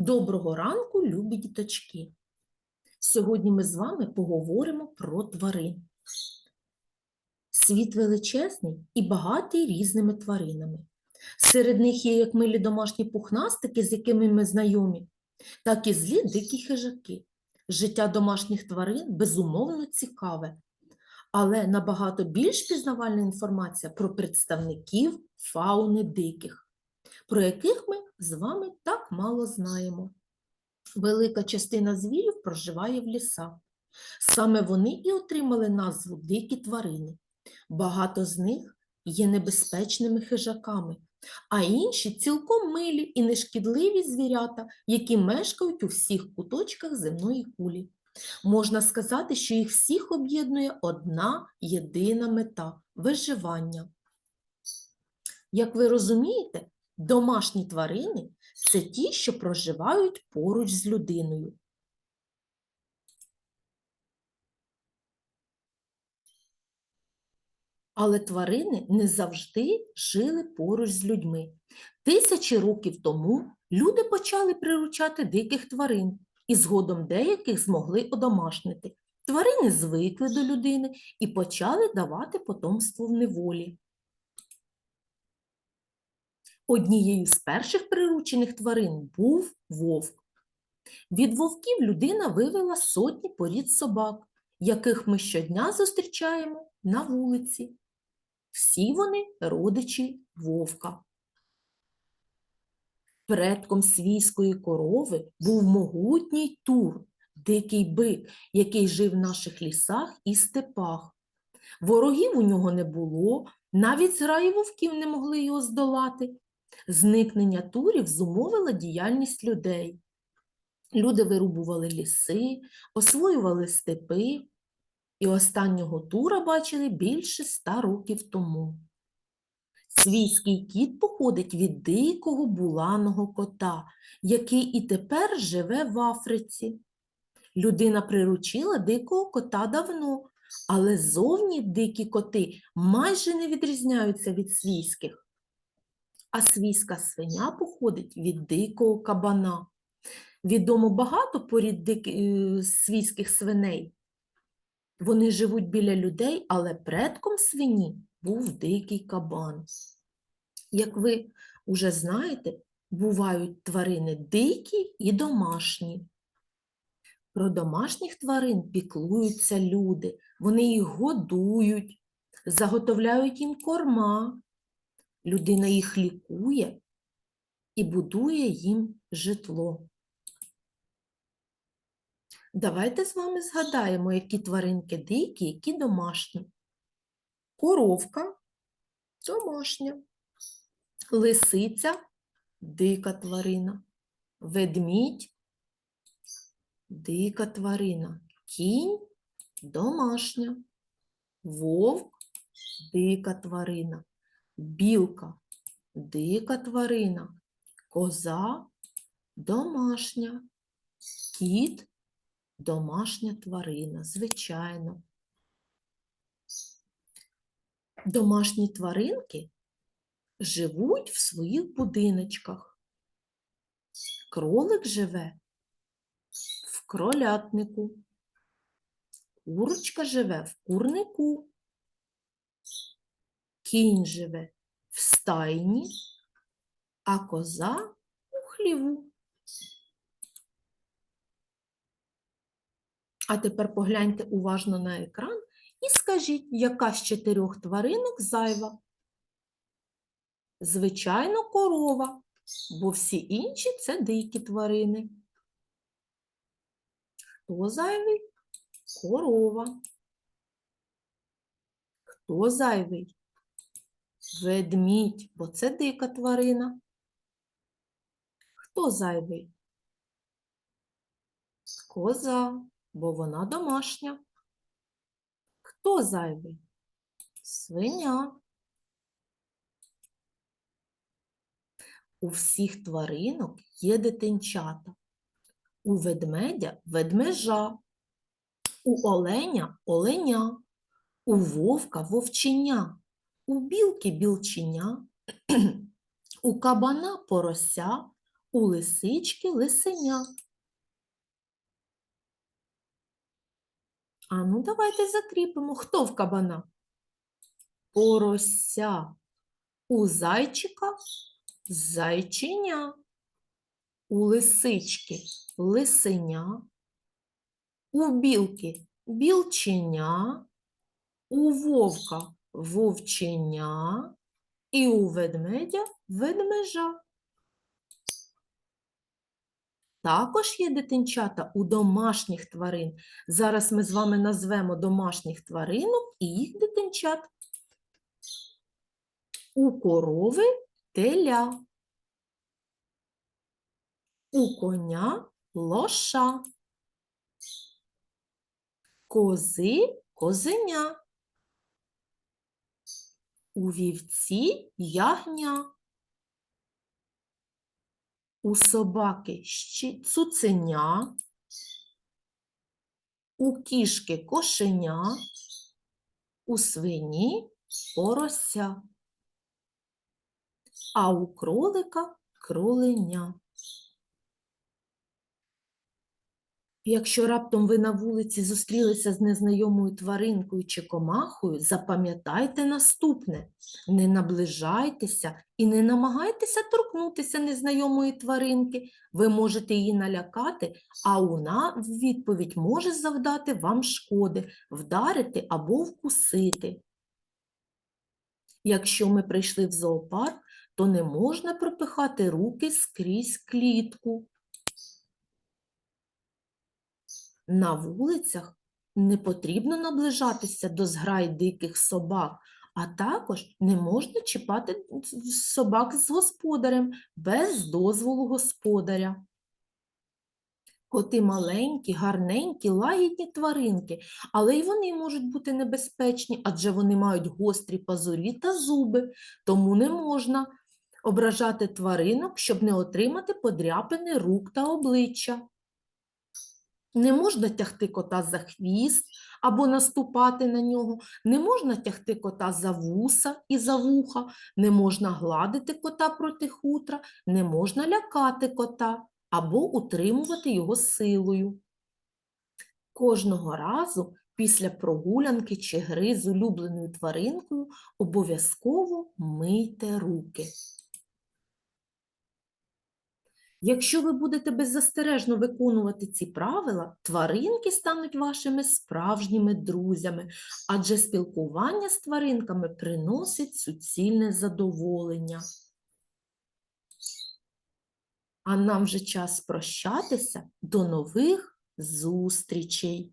Доброго ранку, любі діточки! Сьогодні ми з вами поговоримо про тварин. Світ величезний і багатий різними тваринами. Серед них є як милі домашні пухнастики, з якими ми знайомі, так і злі дикі хижаки. Життя домашніх тварин безумовно цікаве, але набагато більш пізнавальна інформація про представників фауни диких, про яких ми з вами так мало знаємо. Велика частина звірів проживає в лісах. Саме вони і отримали назву дикі тварини. Багато з них є небезпечними хижаками, а інші цілком милі і нешкідливі звірята, які мешкають у всіх куточках земної кулі. Можна сказати, що їх всіх об'єднує одна єдина мета виживання. Як ви розумієте, домашні тварини це ті, що проживають поруч з людиною. Але тварини не завжди жили поруч з людьми. Тисячі років тому люди почали приручати диких тварин, і згодом деяких змогли одомашнити. Тварини звикли до людини і почали давати потомство в неволі. Однією з перших приручених тварин був вовк. Від вовків людина вивела сотні порід собак, яких ми щодня зустрічаємо на вулиці. Всі вони родичі вовка. Предком свійської корови був могутній тур, дикий бик, який жив в наших лісах і степах. Ворогів у нього не було, навіть зграї вовків не могли його здолати. Зникнення турів зумовило діяльність людей. Люди вирубували ліси, освоювали степи, і останнього тура бачили більше ста років тому. Свійський кіт походить від дикого буланого кота, який і тепер живе в Африці. Людина приручила дикого кота давно, але зовні дикі коти майже не відрізняються від свійських. А свійська свиня походить від дикого кабана. Відомо багато порід дик... е, свійських свиней. Вони живуть біля людей, але предком свині був дикий кабан. Як ви вже знаєте, бувають тварини дикі і домашні. Про домашніх тварин піклуються люди, вони їх годують, заготовляють їм корма, людина їх лікує і будує їм житло. Давайте з вами згадаємо, які тваринки дикі, які домашні. Коровка домашня, лисиця дика тварина, ведмідь дика тварина, кінь домашня, вовк дика тварина, білка дика тварина, коза домашня, кіт домашня тварина, звичайно. Домашні тваринки живуть в своїх будиночках. Кролик живе в кролятнику, курочка живе в курнику, кінь живе в стайні, а коза у хліву. А тепер погляньте уважно на екран і скажіть, яка з чотирьох тваринок зайва? Звичайно, корова, бо всі інші це дикі тварини. Хто зайвий? Корова. Хто зайвий? Ведмідь, бо це дика тварина. Хто зайвий? Коза, бо вона домашня. Хто зайвий? Свиня. У всіх тваринок є дитинчата. У ведмедя ведмежа, у оленя оленя, у вовка вовченя, у білки білченя, у кабана порося, У лисички лисеня. А ну давайте закріпимо. Хто в кабана? Порося. У зайчика зайченя. У лисички лисеня. У білки білченя. У вовка вовченя. І у ведмедя ведмежа. Також є дитинчата у домашніх тварин. Зараз ми з вами назвемо домашніх тваринок і їх дитинчат. У корови теля. У коня лоша. Кози козеня. У вівці ягня. У собаки щі... цуценя, у кішки кошеня, у свині порося, а у кролика кроленя. Якщо раптом ви на вулиці зустрілися з незнайомою тваринкою чи комахою, запам'ятайте наступне: не наближайтеся і не намагайтеся торкнутися незнайомої тваринки. Ви можете її налякати, а вона в відповідь може завдати вам шкоди, вдарити або вкусити. Якщо ми прийшли в зоопарк, то не можна пропихати руки скрізь клітку. На вулицях не потрібно наближатися до зграй диких собак, а також не можна чіпати собак з господарем без дозволу господаря. Коти маленькі, гарненькі, лагідні тваринки, але й вони можуть бути небезпечні, адже вони мають гострі пазурі та зуби, тому не можна ображати тваринок, щоб не отримати подряпини рук та обличчя. Не можна тягти кота за хвіст або наступати на нього, не можна тягти кота за вуса і за вуха, не можна гладити кота проти хутра, не можна лякати кота або утримувати його силою. Кожного разу після прогулянки чи гри з улюбленою тваринкою обов'язково мийте руки. Якщо ви будете беззастережно виконувати ці правила, тваринки стануть вашими справжніми друзями, адже спілкування з тваринками приносить суцільне задоволення. А нам вже час прощатися. До нових зустрічей!